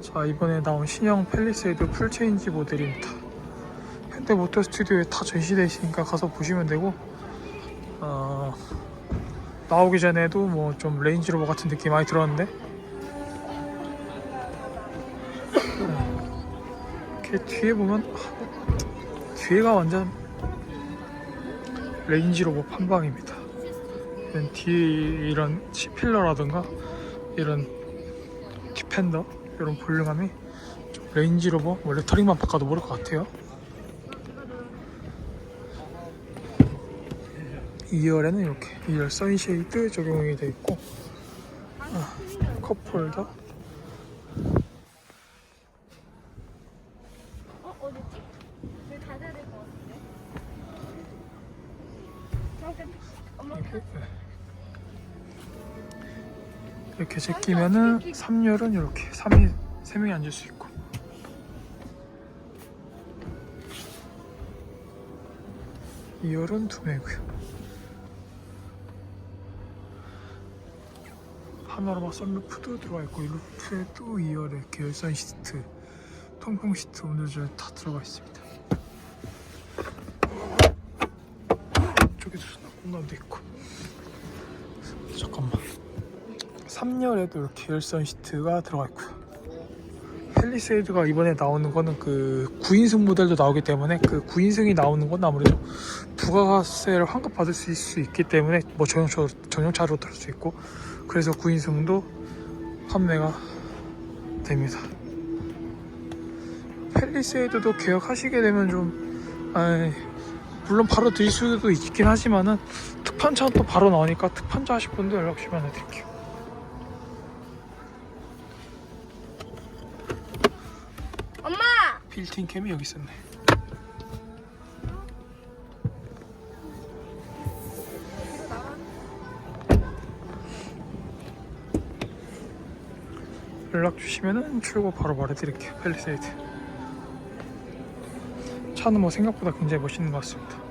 자 이번에 나온 신형 펠리세이드 풀체인지 모델입니다. 현대 모터 스튜디오에 다 전시되어 있으니까 가서 보시면 되고 어, 나오기 전에도 뭐 좀 레인지로버 같은 느낌이 많이 들었는데. 이렇게 뒤에 보면 뒤에가 완전 레인지로버 판방입니다. 이런 뒤에 이런 C필러라든가 이런 디펜더 이런 볼륨감이 좀 레인지로버 뭐 레터링만 바꿔도 모를 것 같아요. 2열에는 이렇게 2열 선쉐이드 적용이 되어 있고 아, 컵홀더. 어 이렇게, 네. 이렇게 제끼면은 3열은 이렇게 3인 3명이 앉을 수 있고. 이열은 2명이고요. 파노라마 선루프도 들어가 있고 이 루프에도 2열에 계열선 시트 통풍 시트 온도조절 다 들어가 있습니다. 이쪽에도 공간도 있고. 잠깐만 3열에도 이렇게 계열선 시트가 들어가 있고요. 펠리세이드가 이번에 나오는 거는 그 9인승 모델도 나오기 때문에 그 9인승이 나오는 건 아무래도 부가세를 환급 받을 수, 있기 때문에 뭐 전용차, 전용차로 들을 수 있고 그래서 9인승도 판매가 됩니다. 펠리세이드도 계약하시게 되면 좀 아이, 물론 바로 드릴 수도 있긴 하지만은 특판차 또 바로 나오니까 특판차 하실 분들 연락 주시면 해드릴게요. 엄마. 빌트인 캠이 여기 있었네. 연락 주시면은 출고 바로 말해드릴게요. 펠리세이드. 차는 뭐 생각보다 굉장히 멋있는 것 같습니다.